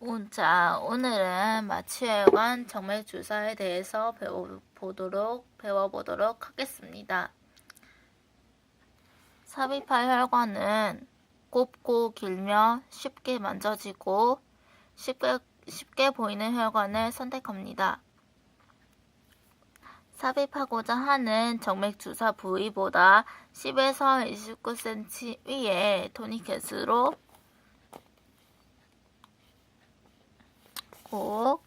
오, 자, 오늘은 마취혈관 정맥 주사에 대해서 배워보도록, 배워보도록 하겠습니다. 삽입할 혈관은 곱고 길며 쉽게 만져지고 쉽게, 쉽게 보이는 혈관을 선택합니다. 삽입하고자 하는 정맥 주사 부위보다 10에서 29cm 위에 토니켓으로 꼭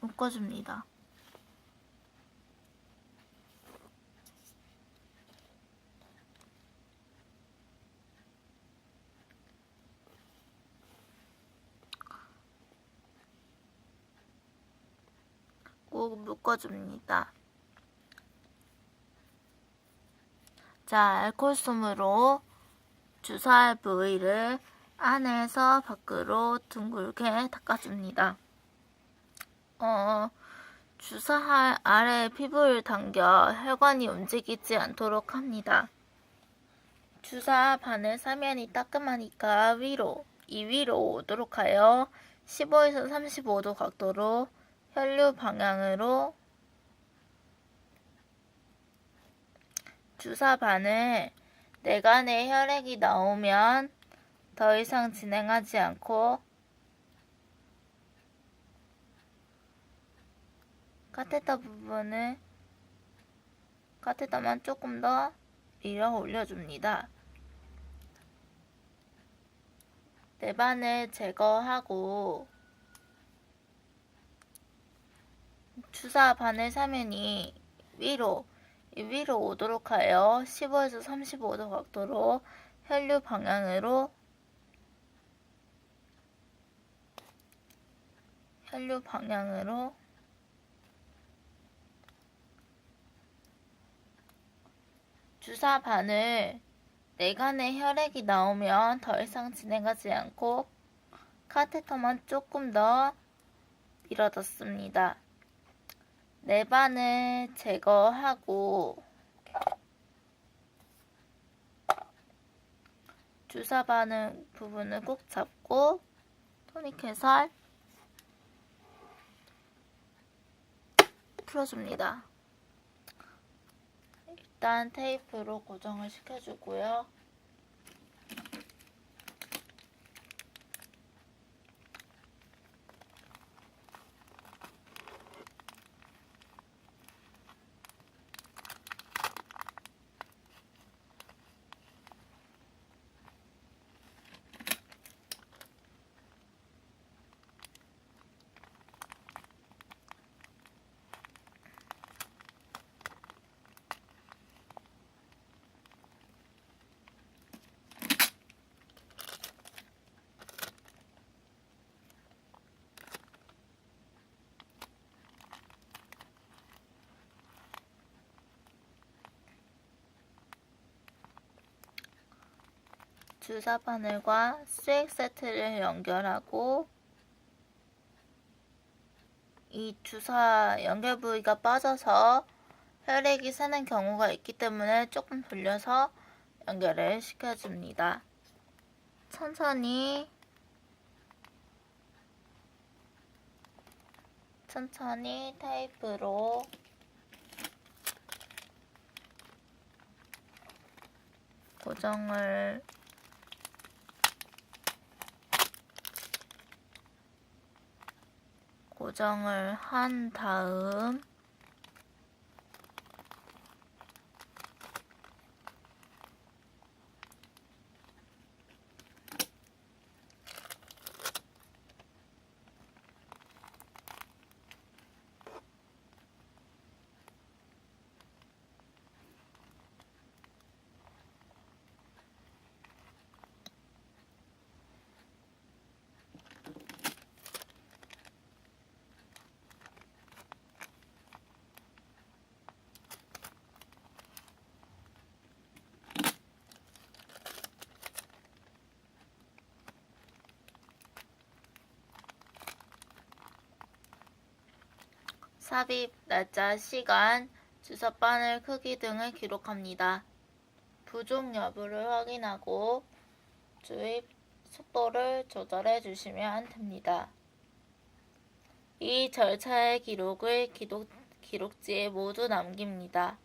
묶어줍니다. 꼭 묶어줍니다. 자, 알콜솜으로 주사할 부위를 안에서 밖으로 둥글게 닦아줍니다. 어, 주사할 아래 피부를 당겨 혈관이 움직이지 않도록 합니다. 주사 바늘 사면이 따끔하니까 위로, 이 위로 오도록 하여 15에서 35도 각도로 혈류 방향으로 주사 바늘 내관에 혈액이 나오면 더 이상 진행하지 않고 카테터 부분을 카테터만 조금 더 밀어 올려줍니다. 내반을 제거하고 주사 바늘 사면이 위로 위로 오도록 하여 15에서 35도 각도로 혈류 방향으로 혈류 방향으로 주사 바늘 내관에 혈액이 나오면 더 이상 진행하지 않고 카테터만 조금 더 밀어뒀습니다. 내반을 제거하고 주사 바늘 부분을 꼭 잡고 토닉해서 풀어줍니다. 일단 테이프로 고정을 시켜주고요. 주사 바늘과 수액 세트를 연결하고 이 주사 연결 부위가 빠져서 혈액이 새는 경우가 있기 때문에 조금 돌려서 연결을 시켜줍니다. 천천히 천천히 테이프로 고정을 고정을 한 다음 삽입, 날짜, 시간, 주사 바늘 크기 등을 기록합니다. 부종 여부를 확인하고 주입 속도를 조절해 주시면 됩니다. 이 절차의 기록을 기록, 기록지에 모두 남깁니다.